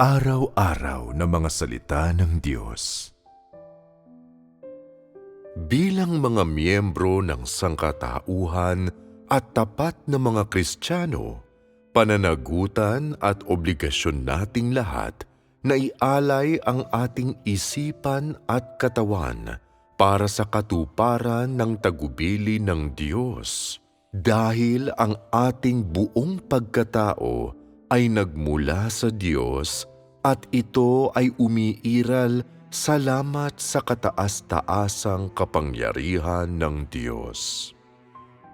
Pang-araw-araw na mga salita ng Diyos. Bilang mga miyembro ng sangkatauhan at tapat na mga Kristiyano, pananagutan at obligasyon nating lahat na ialay ang ating isipan at katawan para sa katuparan ng tagubili ng Diyos. Dahil ang ating buong pagkatao ay nagmula sa Diyos at ito ay umiiral salamat sa kataas-taasang kapangyarihan ng Diyos.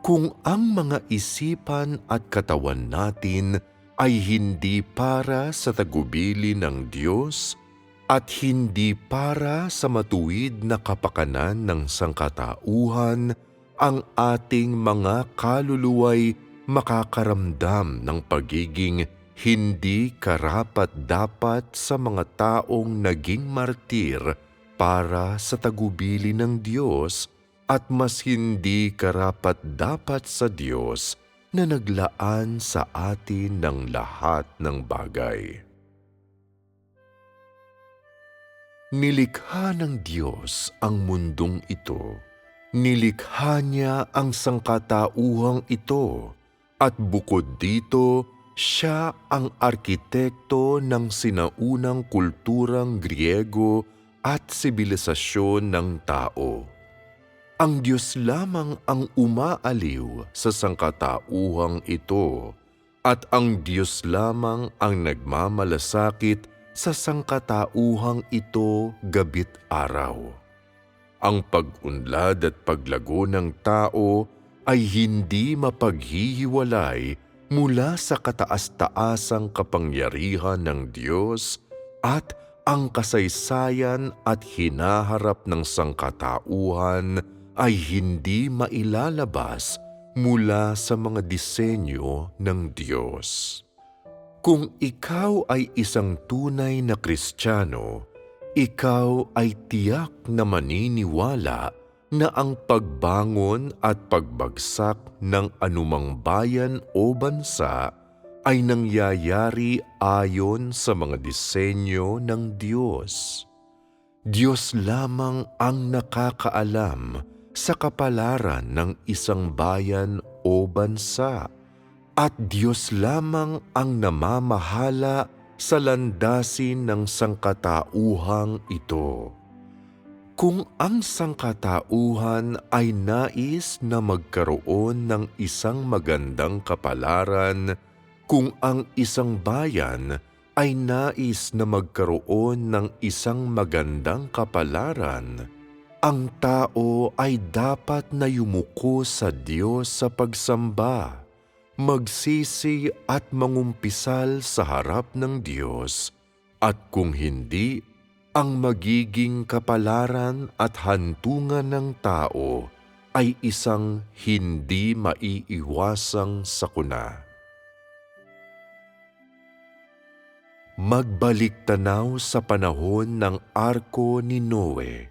Kung ang mga isipan at katawan natin ay hindi para sa tagubili ng Diyos at hindi para sa matuwid na kapakanan ng sangkatauhan, ang ating mga kaluluway makakaramdam ng pagiging hindi karapat-dapat sa mga taong naging martir para sa tagubili ng Diyos at mas hindi karapat-dapat sa Diyos na naglaan sa atin ng lahat ng bagay. Nilikha ng Diyos ang mundong ito. Nilikha niya ang sangkatauhang ito at bukod dito, siya ang arkitekto ng sinaunang kulturang Griego at sibilisasyon ng tao. Ang Diyos lamang ang umaaliw sa sangkatauhang ito at ang Diyos lamang ang nagmamalasakit sa sangkatauhang ito gabit araw. Ang pag-unlad at paglago ng tao ay hindi mapaghihiwalay mula sa kataas-taasang kapangyarihan ng Diyos at ang kasaysayan at hinaharap ng sangkatauhan ay hindi mailalabas mula sa mga disenyo ng Diyos. Kung ikaw ay isang tunay na Kristiyano, ikaw ay tiyak na maniniwala na ang pagbangon at pagbagsak ng anumang bayan o bansa ay nangyayari ayon sa mga disenyo ng Diyos. Diyos lamang ang nakakaalam sa kapalaran ng isang bayan o bansa at Diyos lamang ang namamahala sa landasin ng sangkatauhang ito. Kung ang sangkatauhan ay nais na magkaroon ng isang magandang kapalaran, kung ang isang bayan ay nais na magkaroon ng isang magandang kapalaran, ang tao ay dapat na yumuko sa Diyos sa pagsamba magsisi at mangumpisal sa harap ng Diyos. At kung hindi, ang magiging kapalaran at hantungan ng tao ay isang hindi maiiwasang sakuna. Magbalik tanaw sa panahon ng arko ni Noe.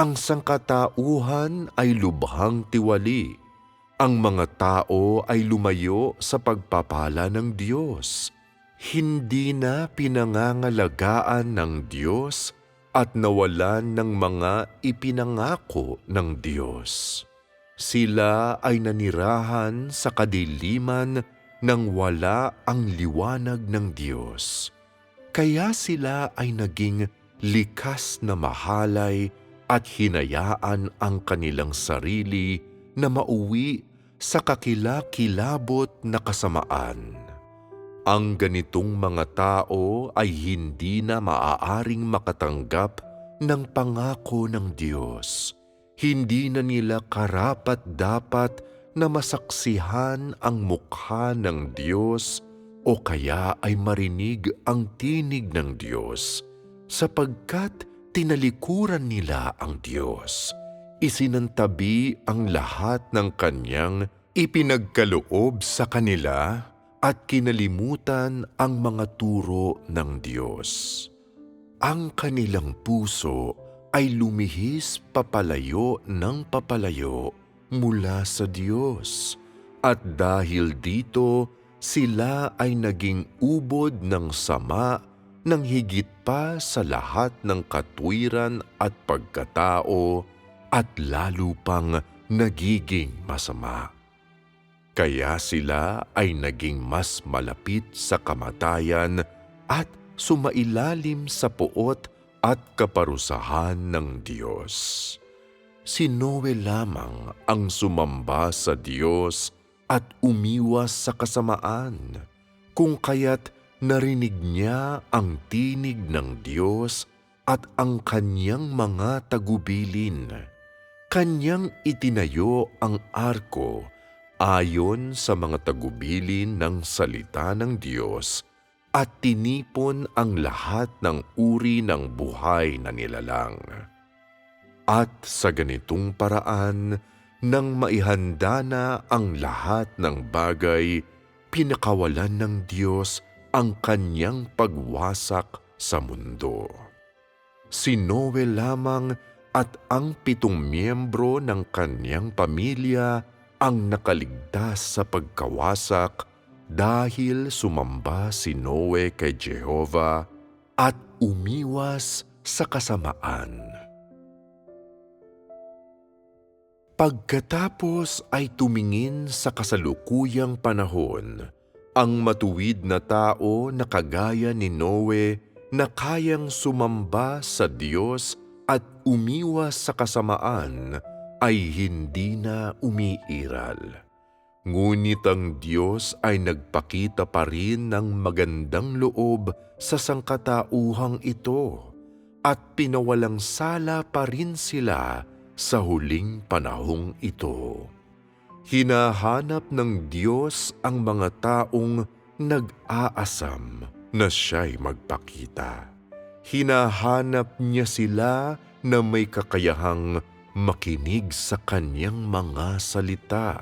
Ang sangkatauhan ay lubhang tiwali ang mga tao ay lumayo sa pagpapala ng Diyos. Hindi na pinangangalagaan ng Diyos at nawalan ng mga ipinangako ng Diyos. Sila ay nanirahan sa kadiliman nang wala ang liwanag ng Diyos. Kaya sila ay naging likas na mahalay at hinayaan ang kanilang sarili na mauwi sa kakilakilabot na kasamaan. Ang ganitong mga tao ay hindi na maaaring makatanggap ng pangako ng Diyos. Hindi na nila karapat dapat na masaksihan ang mukha ng Diyos o kaya ay marinig ang tinig ng Diyos sapagkat tinalikuran nila ang Diyos isinantabi ang lahat ng kanyang ipinagkaloob sa kanila at kinalimutan ang mga turo ng Diyos. Ang kanilang puso ay lumihis papalayo ng papalayo mula sa Diyos at dahil dito sila ay naging ubod ng sama ng higit pa sa lahat ng katwiran at pagkatao at lalo pang nagiging masama. Kaya sila ay naging mas malapit sa kamatayan at sumailalim sa puot at kaparusahan ng Diyos. Si Noe lamang ang sumamba sa Diyos at umiwas sa kasamaan, kung kaya't narinig niya ang tinig ng Diyos at ang kanyang mga tagubilin. Kanyang itinayo ang arko ayon sa mga tagubilin ng salita ng Diyos at tinipon ang lahat ng uri ng buhay na nilalang. At sa ganitong paraan, nang maihanda na ang lahat ng bagay, pinakawalan ng Diyos ang kanyang pagwasak sa mundo. Si Noe lamang at ang pitong miyembro ng kanyang pamilya ang nakaligtas sa pagkawasak dahil sumamba si Noe kay Jehova at umiwas sa kasamaan. Pagkatapos ay tumingin sa kasalukuyang panahon, ang matuwid na tao na kagaya ni Noe na kayang sumamba sa Diyos at umiwas sa kasamaan ay hindi na umiiral. Ngunit ang Diyos ay nagpakita pa rin ng magandang loob sa sangkatauhang ito at pinawalang sala pa rin sila sa huling panahong ito. Hinahanap ng Diyos ang mga taong nag-aasam na siya'y magpakita. Hinahanap niya sila na may kakayahang makinig sa kanyang mga salita,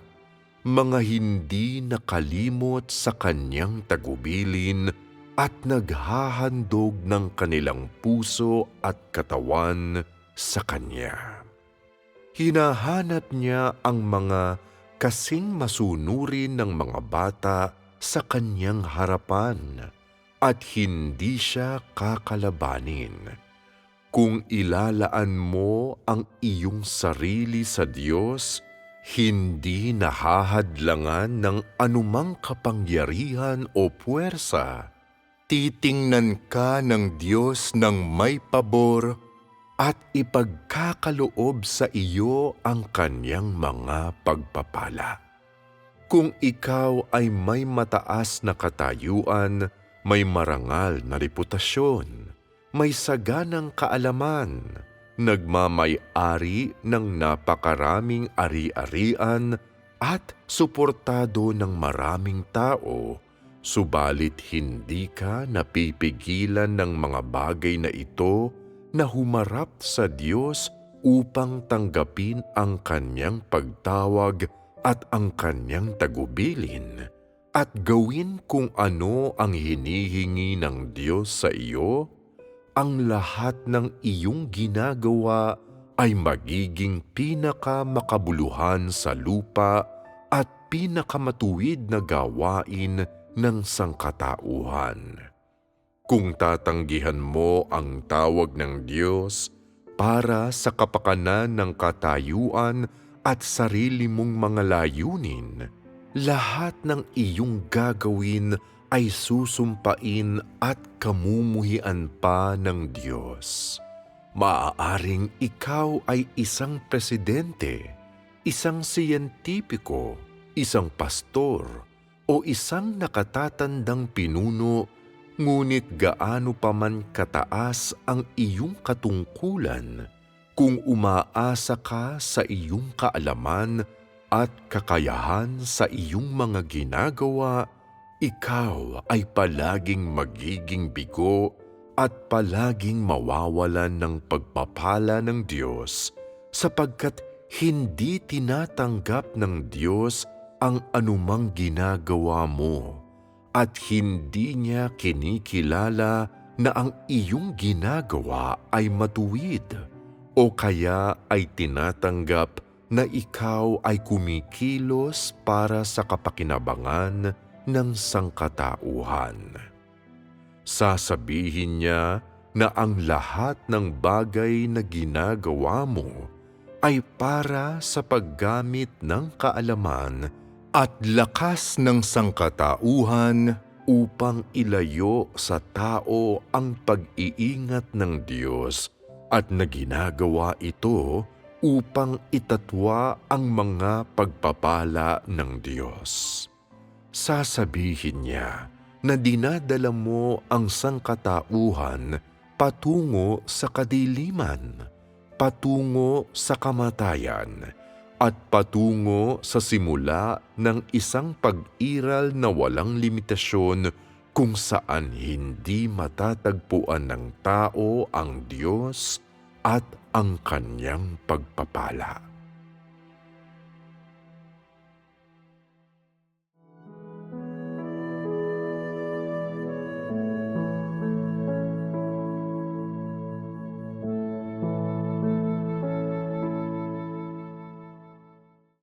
mga hindi nakalimot sa kanyang tagubilin at naghahandog ng kanilang puso at katawan sa kanya. Hinahanap niya ang mga kasing masunurin ng mga bata sa kanyang harapan at hindi siya kakalabanin. Kung ilalaan mo ang iyong sarili sa Diyos, hindi nahahadlangan ng anumang kapangyarihan o puwersa. Titingnan ka ng Diyos ng may pabor at ipagkakaloob sa iyo ang kanyang mga pagpapala. Kung ikaw ay may mataas na katayuan, may marangal na reputasyon, may saganang kaalaman, nagmamay-ari ng napakaraming ari-arian at suportado ng maraming tao, subalit hindi ka napipigilan ng mga bagay na ito na humarap sa Diyos upang tanggapin ang kanyang pagtawag at ang kanyang tagubilin. At gawin kung ano ang hinihingi ng Diyos sa iyo, ang lahat ng iyong ginagawa ay magiging pinakamakabuluhan sa lupa at pinakamatuwid na gawain ng sangkatauhan. Kung tatanggihan mo ang tawag ng Diyos para sa kapakanan ng katayuan at sarili mong mga layunin, lahat ng iyong gagawin ay susumpain at kamumuhian pa ng Diyos. Maaaring ikaw ay isang presidente, isang siyentipiko, isang pastor, o isang nakatatandang pinuno Ngunit gaano pa man kataas ang iyong katungkulan kung umaasa ka sa iyong kaalaman at kakayahan sa iyong mga ginagawa, ikaw ay palaging magiging bigo at palaging mawawalan ng pagpapala ng Diyos sapagkat hindi tinatanggap ng Diyos ang anumang ginagawa mo at hindi niya kinikilala na ang iyong ginagawa ay matuwid o kaya ay tinatanggap na ikaw ay kumikilos para sa kapakinabangan ng sangkatauhan. Sasabihin niya na ang lahat ng bagay na ginagawa mo ay para sa paggamit ng kaalaman at lakas ng sangkatauhan upang ilayo sa tao ang pag-iingat ng Diyos at na ginagawa ito upang itatwa ang mga pagpapala ng Diyos. Sasabihin niya na dinadala mo ang sangkatauhan patungo sa kadiliman, patungo sa kamatayan, at patungo sa simula ng isang pag-iral na walang limitasyon kung saan hindi matatagpuan ng tao ang Diyos at ang kanyang pagpapala.